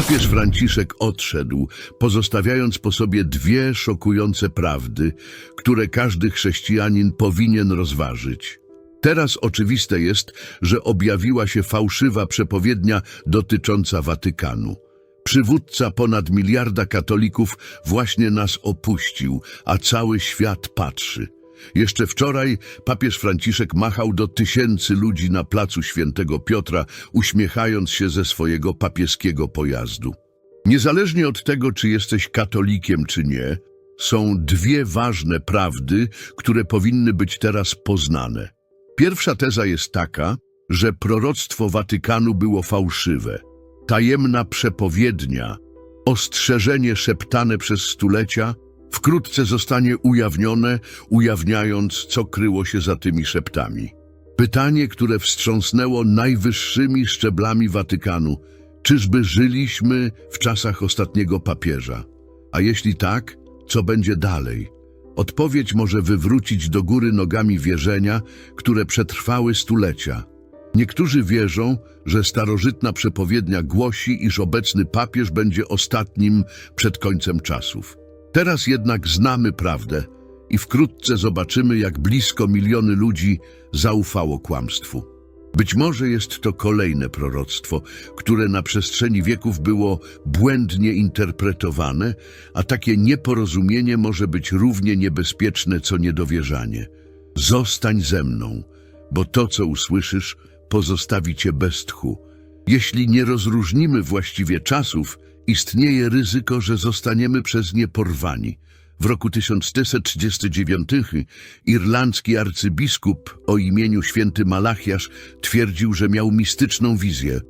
Papież Franciszek odszedł, pozostawiając po sobie dwie szokujące prawdy, które każdy chrześcijanin powinien rozważyć. Teraz oczywiste jest, że objawiła się fałszywa przepowiednia dotycząca Watykanu. Przywódca ponad miliarda katolików właśnie nas opuścił, a cały świat patrzy. Jeszcze wczoraj papież Franciszek machał do tysięcy ludzi na placu Świętego Piotra, uśmiechając się ze swojego papieskiego pojazdu. Niezależnie od tego, czy jesteś katolikiem, czy nie, są dwie ważne prawdy, które powinny być teraz poznane. Pierwsza teza jest taka, że proroctwo Watykanu było fałszywe. Tajemna przepowiednia, ostrzeżenie szeptane przez stulecia, wkrótce zostanie ujawnione, ujawniając, co kryło się za tymi szeptami. Pytanie, które wstrząsnęło najwyższymi szczeblami Watykanu. Czyżby żyliśmy w czasach ostatniego papieża? A jeśli tak, co będzie dalej? Odpowiedź może wywrócić do góry nogami wierzenia, które przetrwały stulecia. Niektórzy wierzą, że starożytna przepowiednia głosi, iż obecny papież będzie ostatnim przed końcem czasów. Teraz jednak znamy prawdę i wkrótce zobaczymy, jak blisko miliony ludzi zaufało kłamstwu. Być może jest to kolejne proroctwo, które na przestrzeni wieków było błędnie interpretowane, a takie nieporozumienie może być równie niebezpieczne co niedowierzanie. Zostań ze mną, bo to, co usłyszysz, pozostawi cię bez tchu. Jeśli nie rozróżnimy właściwie czasów, istnieje ryzyko, że zostaniemy przez nie porwani. W roku 1439 irlandzki arcybiskup o imieniu święty Malachiasz twierdził, że miał mistyczną wizję.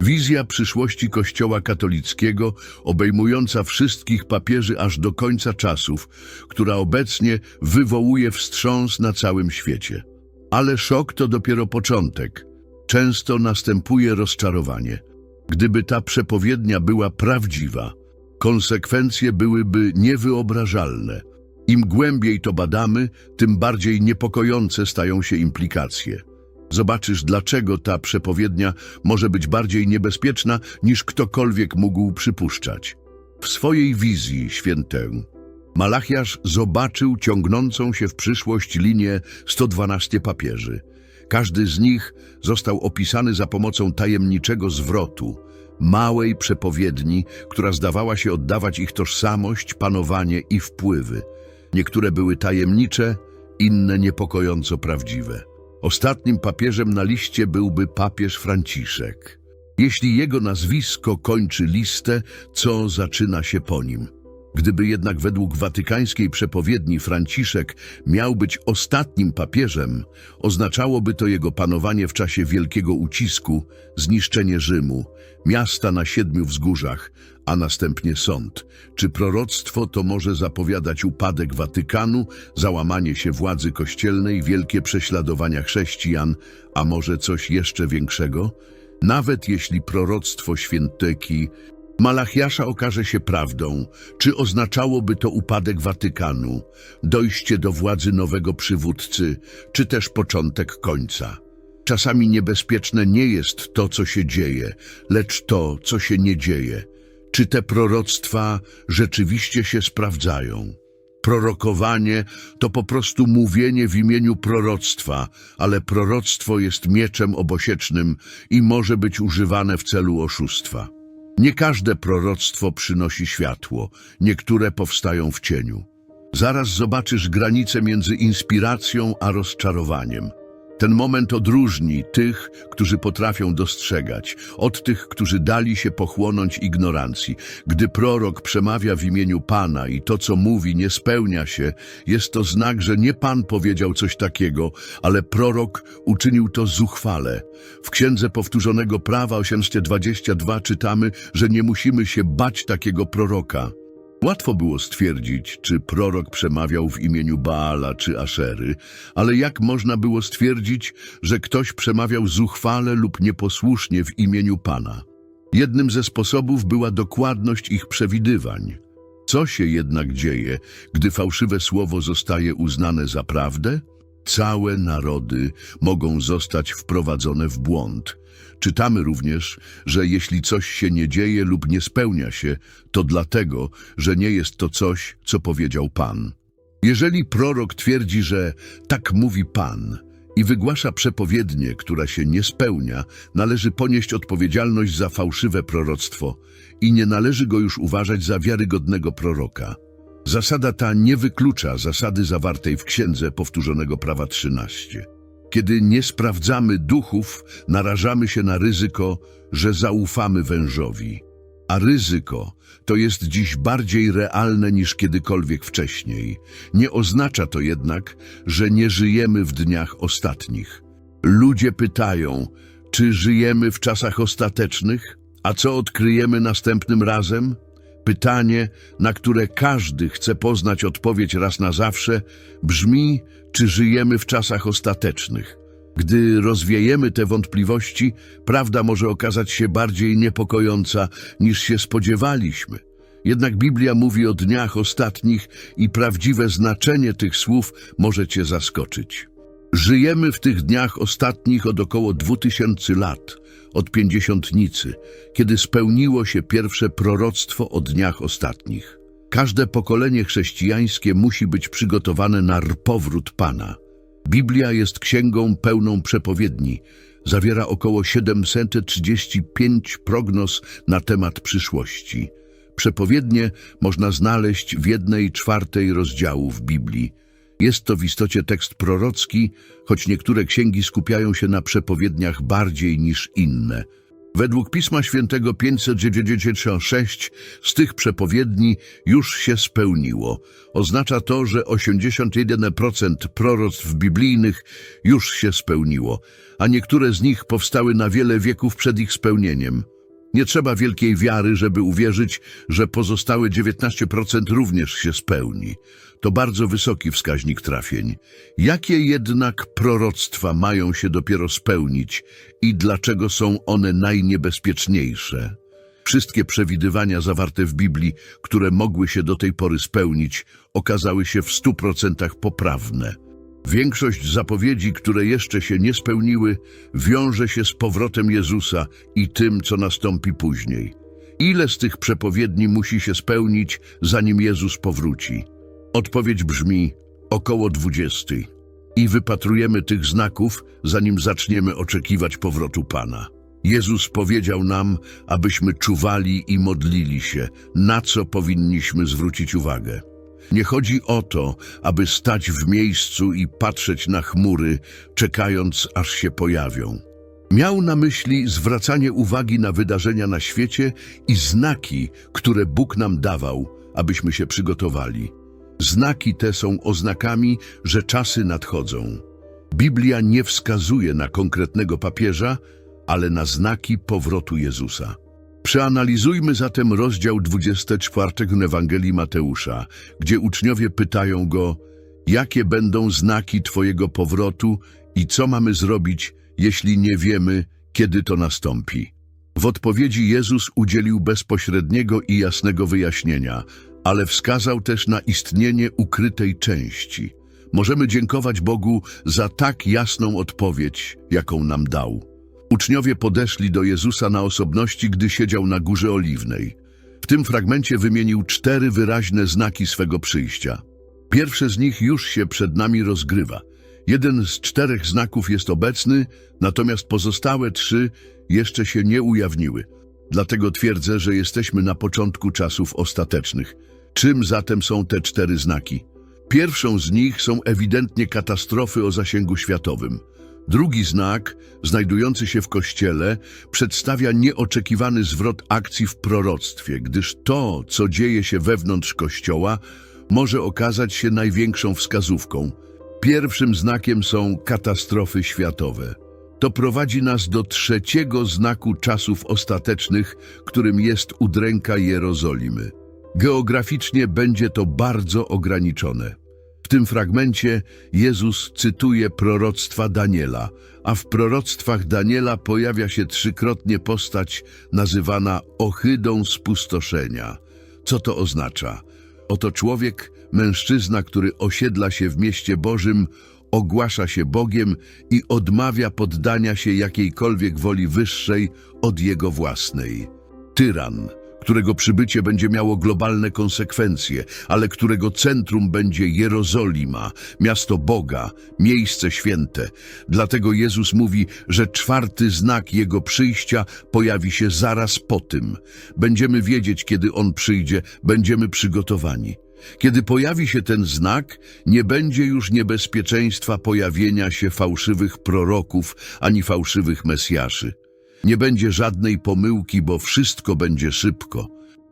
Wizja przyszłości Kościoła katolickiego, obejmująca wszystkich papieży aż do końca czasów, która obecnie wywołuje wstrząs na całym świecie. Ale szok to dopiero początek. Często następuje rozczarowanie. Gdyby ta przepowiednia była prawdziwa, konsekwencje byłyby niewyobrażalne. Im głębiej to badamy, tym bardziej niepokojące stają się implikacje. Zobaczysz, dlaczego ta przepowiednia może być bardziej niebezpieczna niż ktokolwiek mógł przypuszczać. W swojej wizji świętę Malachiasz zobaczył ciągnącą się w przyszłość linię 112 papieży. Każdy z nich został opisany za pomocą tajemniczego zwrotu, małej przepowiedni, która zdawała się oddawać ich tożsamość, panowanie i wpływy. Niektóre były tajemnicze, inne niepokojąco prawdziwe. Ostatnim papieżem na liście byłby papież Franciszek. Jeśli jego nazwisko kończy listę, co zaczyna się po nim? Gdyby jednak według watykańskiej przepowiedni Franciszek miał być ostatnim papieżem, oznaczałoby to jego panowanie w czasie wielkiego ucisku, zniszczenie Rzymu, miasta na siedmiu wzgórzach, a następnie sąd. Czy proroctwo to może zapowiadać upadek Watykanu, załamanie się władzy kościelnej, wielkie prześladowania chrześcijan, a może coś jeszcze większego? Nawet jeśli proroctwo święteki Malachiasza okaże się prawdą, czy oznaczałoby to upadek Watykanu, dojście do władzy nowego przywódcy, czy też początek końca. Czasami niebezpieczne nie jest to, co się dzieje, lecz to, co się nie dzieje. Czy te proroctwa rzeczywiście się sprawdzają? Prorokowanie to po prostu mówienie w imieniu proroctwa, ale proroctwo jest mieczem obosiecznym i może być używane w celu oszustwa. Nie każde proroctwo przynosi światło, niektóre powstają w cieniu. Zaraz zobaczysz granicę między inspiracją a rozczarowaniem. Ten moment odróżni tych, którzy potrafią dostrzegać, od tych, którzy dali się pochłonąć ignorancji. Gdy prorok przemawia w imieniu Pana i to, co mówi, nie spełnia się, jest to znak, że nie Pan powiedział coś takiego, ale prorok uczynił to zuchwale. W Księdze Powtórzonego Prawa 822 czytamy, że nie musimy się bać takiego proroka. Łatwo było stwierdzić, czy prorok przemawiał w imieniu Baala czy Aszery, ale jak można było stwierdzić, że ktoś przemawiał zuchwale lub nieposłusznie w imieniu Pana? Jednym ze sposobów była dokładność ich przewidywań. Co się jednak dzieje, gdy fałszywe słowo zostaje uznane za prawdę? Całe narody mogą zostać wprowadzone w błąd. Czytamy również, że jeśli coś się nie dzieje lub nie spełnia się, to dlatego, że nie jest to coś, co powiedział Pan. Jeżeli prorok twierdzi, że tak mówi Pan i wygłasza przepowiednię, która się nie spełnia, należy ponieść odpowiedzialność za fałszywe proroctwo i nie należy go już uważać za wiarygodnego proroka. Zasada ta nie wyklucza zasady zawartej w Księdze Powtórzonego Prawa 13. Kiedy nie sprawdzamy duchów, narażamy się na ryzyko, że zaufamy wężowi. A ryzyko to jest dziś bardziej realne niż kiedykolwiek wcześniej. Nie oznacza to jednak, że nie żyjemy w dniach ostatnich. Ludzie pytają, czy żyjemy w czasach ostatecznych? A co odkryjemy następnym razem? Pytanie, na które każdy chce poznać odpowiedź raz na zawsze, brzmi, czy żyjemy w czasach ostatecznych. Gdy rozwiejemy te wątpliwości, prawda może okazać się bardziej niepokojąca niż się spodziewaliśmy. Jednak Biblia mówi o dniach ostatnich i prawdziwe znaczenie tych słów może Cię zaskoczyć. Żyjemy w tych dniach ostatnich od około 2000 lat, od pięćdziesiątnicy, kiedy spełniło się pierwsze proroctwo o dniach ostatnich. Każde pokolenie chrześcijańskie musi być przygotowane na powrót Pana. Biblia jest księgą pełną przepowiedni. Zawiera około 735 prognoz na temat przyszłości. Przepowiednie można znaleźć w jednej czwartej rozdziałów Biblii. Jest to w istocie tekst prorocki, choć niektóre księgi skupiają się na przepowiedniach bardziej niż inne. Według Pisma Świętego 596 z tych przepowiedni już się spełniło. Oznacza to, że 81% proroctw biblijnych już się spełniło, a niektóre z nich powstały na wiele wieków przed ich spełnieniem. Nie trzeba wielkiej wiary, żeby uwierzyć, że pozostałe 19% również się spełni. To bardzo wysoki wskaźnik trafień. Jakie jednak proroctwa mają się dopiero spełnić i dlaczego są one najniebezpieczniejsze? Wszystkie przewidywania zawarte w Biblii, które mogły się do tej pory spełnić, okazały się w 100% poprawne. Większość zapowiedzi, które jeszcze się nie spełniły, wiąże się z powrotem Jezusa i tym, co nastąpi później. Ile z tych przepowiedni musi się spełnić, zanim Jezus powróci? Odpowiedź brzmi około dwudziesty. I wypatrujemy tych znaków, zanim zaczniemy oczekiwać powrotu Pana. Jezus powiedział nam, abyśmy czuwali i modlili się, na co powinniśmy zwrócić uwagę. Nie chodzi o to, aby stać w miejscu i patrzeć na chmury, czekając aż się pojawią. Miał na myśli zwracanie uwagi na wydarzenia na świecie i znaki, które Bóg nam dawał, abyśmy się przygotowali. Znaki te są oznakami, że czasy nadchodzą. Biblia nie wskazuje na konkretnego papieża, ale na znaki powrotu Jezusa. Przeanalizujmy zatem rozdział 24 Ewangelii Mateusza, gdzie uczniowie pytają go, jakie będą znaki Twojego powrotu i co mamy zrobić, jeśli nie wiemy, kiedy to nastąpi. W odpowiedzi Jezus udzielił bezpośredniego i jasnego wyjaśnienia, ale wskazał też na istnienie ukrytej części. Możemy dziękować Bogu za tak jasną odpowiedź, jaką nam dał. Uczniowie podeszli do Jezusa na osobności, gdy siedział na Górze Oliwnej. W tym fragmencie wymienił cztery wyraźne znaki swego przyjścia. Pierwsze z nich już się przed nami rozgrywa. Jeden z czterech znaków jest obecny, natomiast pozostałe trzy jeszcze się nie ujawniły. Dlatego twierdzę, że jesteśmy na początku czasów ostatecznych. Czym zatem są te cztery znaki? Pierwszą z nich są ewidentnie katastrofy o zasięgu światowym. Drugi znak, znajdujący się w kościele, przedstawia nieoczekiwany zwrot akcji w proroctwie, gdyż to, co dzieje się wewnątrz kościoła, może okazać się największą wskazówką. Pierwszym znakiem są katastrofy światowe. To prowadzi nas do trzeciego znaku czasów ostatecznych, którym jest udręka Jerozolimy. Geograficznie będzie to bardzo ograniczone. W tym fragmencie Jezus cytuje proroctwa Daniela, a w proroctwach Daniela pojawia się trzykrotnie postać nazywana ohydą spustoszenia. Co to oznacza? Oto człowiek, mężczyzna, który osiedla się w mieście Bożym, ogłasza się Bogiem i odmawia poddania się jakiejkolwiek woli wyższej od jego własnej. Tyran, którego przybycie będzie miało globalne konsekwencje, ale którego centrum będzie Jerozolima, miasto Boga, miejsce święte. Dlatego Jezus mówi, że czwarty znak Jego przyjścia pojawi się zaraz po tym. Będziemy wiedzieć, kiedy On przyjdzie, będziemy przygotowani. Kiedy pojawi się ten znak, nie będzie już niebezpieczeństwa pojawienia się fałszywych proroków ani fałszywych mesjaszy. Nie będzie żadnej pomyłki, bo wszystko będzie szybko.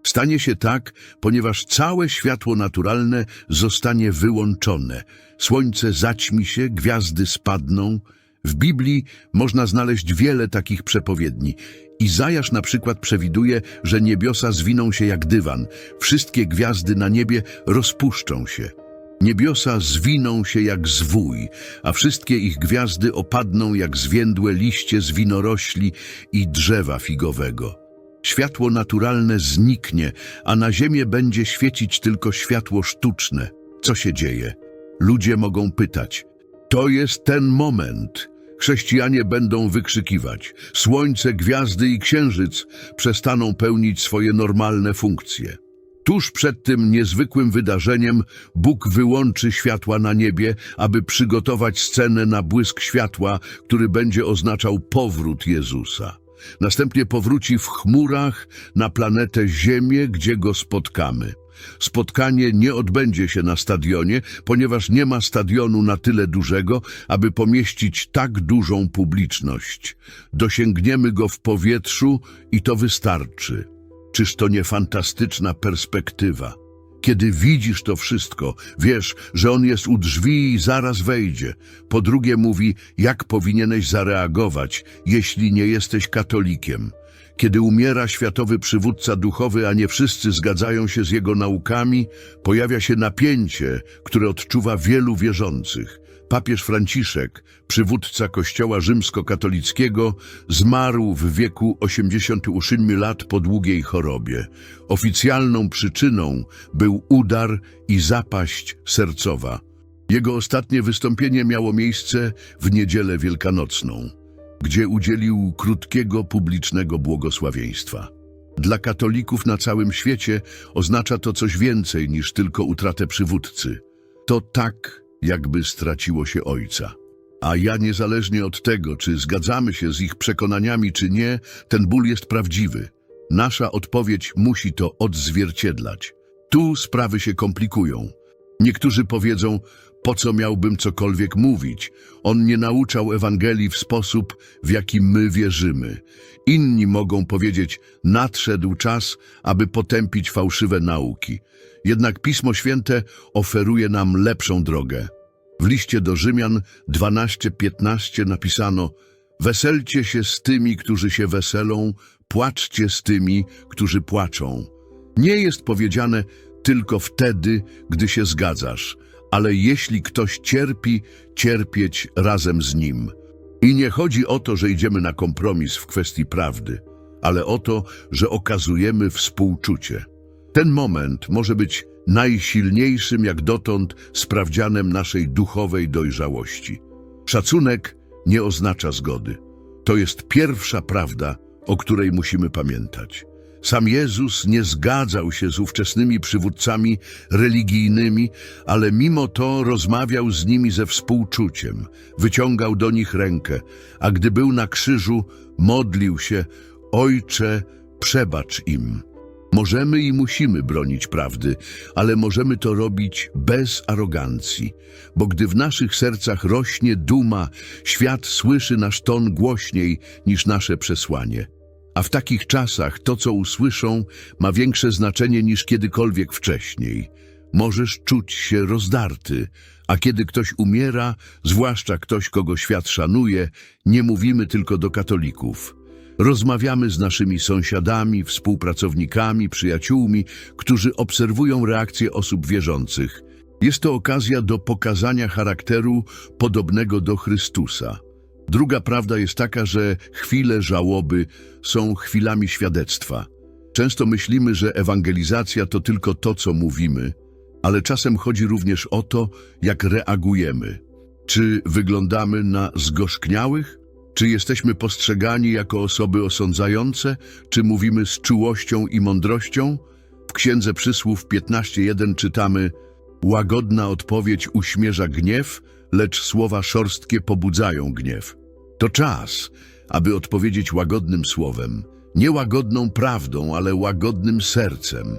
Stanie się tak, ponieważ całe światło naturalne zostanie wyłączone. Słońce zaćmi się, gwiazdy spadną. W Biblii można znaleźć wiele takich przepowiedni. Izajasz na przykład przewiduje, że niebiosa zwiną się jak dywan. Wszystkie gwiazdy na niebie rozpuszczą się. Niebiosa zwiną się jak zwój, a wszystkie ich gwiazdy opadną jak zwiędłe liście z winorośli i drzewa figowego. Światło naturalne zniknie, a na ziemię będzie świecić tylko światło sztuczne. Co się dzieje? Ludzie mogą pytać. To jest ten moment. Chrześcijanie będą wykrzykiwać. Słońce, gwiazdy i księżyc przestaną pełnić swoje normalne funkcje. Tuż przed tym niezwykłym wydarzeniem Bóg wyłączy światła na niebie, aby przygotować scenę na błysk światła, który będzie oznaczał powrót Jezusa. Następnie powróci w chmurach na planetę Ziemię, gdzie go spotkamy. Spotkanie nie odbędzie się na stadionie, ponieważ nie ma stadionu na tyle dużego, aby pomieścić tak dużą publiczność. Dosięgniemy go w powietrzu i to wystarczy. Czyż to nie fantastyczna perspektywa? Kiedy widzisz to wszystko, wiesz, że on jest u drzwi i zaraz wejdzie. Po drugie mówi, jak powinieneś zareagować, jeśli nie jesteś katolikiem. Kiedy umiera światowy przywódca duchowy, a nie wszyscy zgadzają się z jego naukami, pojawia się napięcie, które odczuwa wielu wierzących. Papież Franciszek, przywódca Kościoła rzymskokatolickiego, zmarł w wieku 88 lat po długiej chorobie. Oficjalną przyczyną był udar i zapaść sercowa. Jego ostatnie wystąpienie miało miejsce w niedzielę wielkanocną, gdzie udzielił krótkiego publicznego błogosławieństwa. Dla katolików na całym świecie oznacza to coś więcej niż tylko utratę przywódcy. To tak, jakby straciło się ojca. A ja niezależnie od tego, czy zgadzamy się z ich przekonaniami, czy nie, ten ból jest prawdziwy. Nasza odpowiedź musi to odzwierciedlać. Tu sprawy się komplikują. Niektórzy powiedzą, po co miałbym cokolwiek mówić? On nie nauczał Ewangelii w sposób, w jaki my wierzymy. Inni mogą powiedzieć, nadszedł czas, aby potępić fałszywe nauki. Jednak Pismo Święte oferuje nam lepszą drogę. W liście do Rzymian 12:15 napisano: Weselcie się z tymi, którzy się weselą, płaczcie z tymi, którzy płaczą. Nie jest powiedziane tylko wtedy, gdy się zgadzasz, ale jeśli ktoś cierpi, cierpieć razem z nim. I nie chodzi o to, że idziemy na kompromis w kwestii prawdy, ale o to, że okazujemy współczucie. Ten moment może być najsilniejszym jak dotąd sprawdzianem naszej duchowej dojrzałości. Szacunek nie oznacza zgody. To jest pierwsza prawda, o której musimy pamiętać. Sam Jezus nie zgadzał się z ówczesnymi przywódcami religijnymi, ale mimo to rozmawiał z nimi ze współczuciem, wyciągał do nich rękę, a gdy był na krzyżu, modlił się, Ojcze, przebacz im. Możemy i musimy bronić prawdy, ale możemy to robić bez arogancji, bo gdy w naszych sercach rośnie duma, świat słyszy nasz ton głośniej niż nasze przesłanie. A w takich czasach to, co usłyszą, ma większe znaczenie niż kiedykolwiek wcześniej. Możesz czuć się rozdarty, a kiedy ktoś umiera, zwłaszcza ktoś, kogo świat szanuje, nie mówimy tylko do katolików. Rozmawiamy z naszymi sąsiadami, współpracownikami, przyjaciółmi, którzy obserwują reakcje osób wierzących. Jest to okazja do pokazania charakteru podobnego do Chrystusa. Druga prawda jest taka, że chwile żałoby są chwilami świadectwa. Często myślimy, że ewangelizacja to tylko to, co mówimy, ale czasem chodzi również o to, jak reagujemy. Czy wyglądamy na zgorzkniałych? Czy jesteśmy postrzegani jako osoby osądzające? Czy mówimy z czułością i mądrością? W Księdze Przysłów 15.1 czytamy Łagodna odpowiedź uśmierza gniew, lecz słowa szorstkie pobudzają gniew. To czas, aby odpowiedzieć łagodnym słowem, nie łagodną prawdą, ale łagodnym sercem,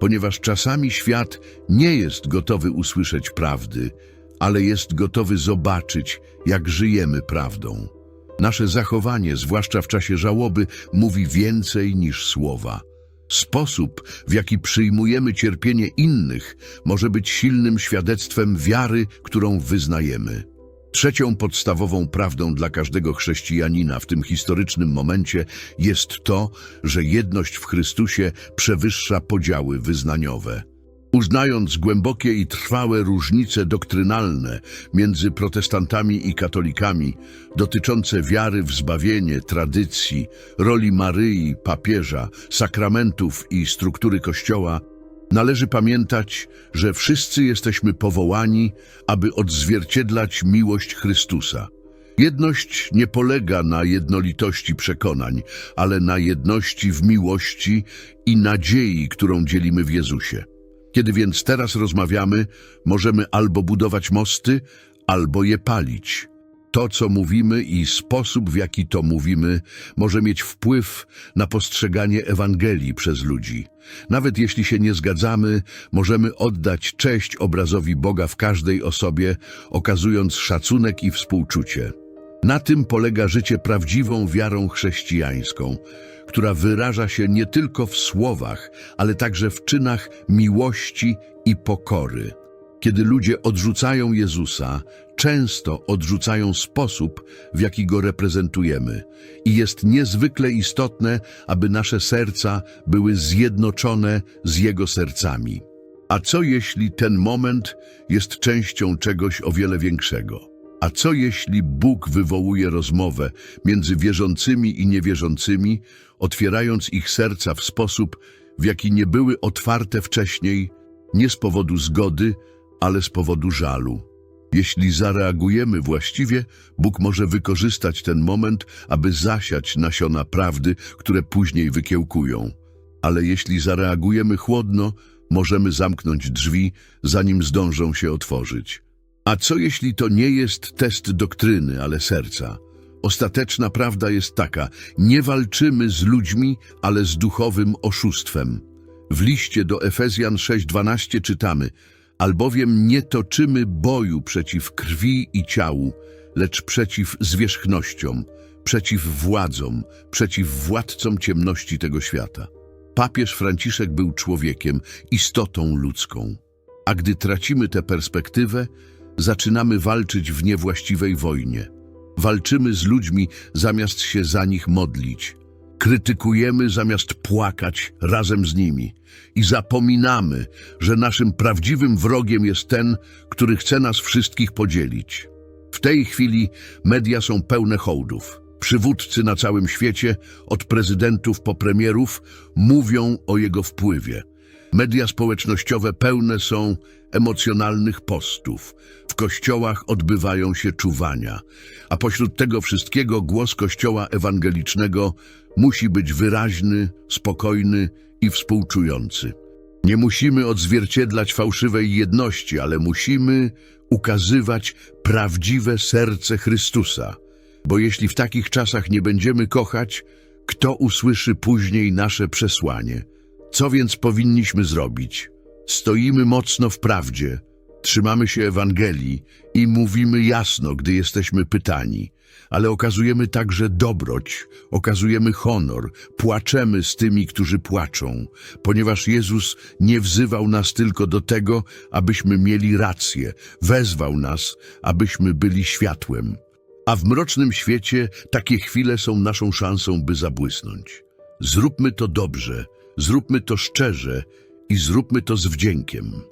ponieważ czasami świat nie jest gotowy usłyszeć prawdy, ale jest gotowy zobaczyć, jak żyjemy prawdą. Nasze zachowanie, zwłaszcza w czasie żałoby, mówi więcej niż słowa. Sposób, w jaki przyjmujemy cierpienie innych, może być silnym świadectwem wiary, którą wyznajemy. Trzecią podstawową prawdą dla każdego chrześcijanina w tym historycznym momencie jest to, że jedność w Chrystusie przewyższa podziały wyznaniowe. Uznając głębokie i trwałe różnice doktrynalne między protestantami i katolikami dotyczące wiary w zbawienie, tradycji, roli Maryi, papieża, sakramentów i struktury Kościoła, należy pamiętać, że wszyscy jesteśmy powołani, aby odzwierciedlać miłość Chrystusa. Jedność nie polega na jednolitości przekonań, ale na jedności w miłości i nadziei, którą dzielimy w Jezusie. Kiedy więc teraz rozmawiamy, możemy albo budować mosty, albo je palić. To, co mówimy i sposób, w jaki to mówimy, może mieć wpływ na postrzeganie Ewangelii przez ludzi. Nawet jeśli się nie zgadzamy, możemy oddać cześć obrazowi Boga w każdej osobie, okazując szacunek i współczucie. Na tym polega życie prawdziwą wiarą chrześcijańską, która wyraża się nie tylko w słowach, ale także w czynach miłości i pokory. Kiedy ludzie odrzucają Jezusa, często odrzucają sposób, w jaki go reprezentujemy. I jest niezwykle istotne, aby nasze serca były zjednoczone z Jego sercami. A co jeśli ten moment jest częścią czegoś o wiele większego? A co jeśli Bóg wywołuje rozmowę między wierzącymi i niewierzącymi, otwierając ich serca w sposób, w jaki nie były otwarte wcześniej, nie z powodu zgody, ale z powodu żalu? Jeśli zareagujemy właściwie, Bóg może wykorzystać ten moment, aby zasiać nasiona prawdy, które później wykiełkują. Ale jeśli zareagujemy chłodno, możemy zamknąć drzwi, zanim zdążą się otworzyć. A co jeśli to nie jest test doktryny, ale serca? Ostateczna prawda jest taka: nie walczymy z ludźmi, ale z duchowym oszustwem. W liście do Efezjan 6:12 czytamy: Albowiem nie toczymy boju przeciw krwi i ciału, lecz przeciw zwierzchnościom, przeciw władzom, przeciw władcom ciemności tego świata. Papież Franciszek był człowiekiem, istotą ludzką. A gdy tracimy tę perspektywę, zaczynamy walczyć w niewłaściwej wojnie. Walczymy z ludźmi zamiast się za nich modlić. Krytykujemy zamiast płakać razem z nimi. I zapominamy, że naszym prawdziwym wrogiem jest ten, który chce nas wszystkich podzielić. W tej chwili media są pełne hołdów. Przywódcy na całym świecie, od prezydentów po premierów, mówią o jego wpływie. Media społecznościowe pełne są emocjonalnych postów. W kościołach odbywają się czuwania, a pośród tego wszystkiego głos Kościoła ewangelicznego musi być wyraźny, spokojny i współczujący. Nie musimy odzwierciedlać fałszywej jedności, ale musimy ukazywać prawdziwe serce Chrystusa. Bo jeśli w takich czasach nie będziemy kochać, kto usłyszy później nasze przesłanie? Co więc powinniśmy zrobić? Stoimy mocno w prawdzie, trzymamy się Ewangelii i mówimy jasno, gdy jesteśmy pytani, ale okazujemy także dobroć, okazujemy honor, płaczemy z tymi, którzy płaczą, ponieważ Jezus nie wzywał nas tylko do tego, abyśmy mieli rację, wezwał nas, abyśmy byli światłem. A w mrocznym świecie takie chwile są naszą szansą, by zabłysnąć. Zróbmy to dobrze, zróbmy to szczerze i zróbmy to z wdziękiem.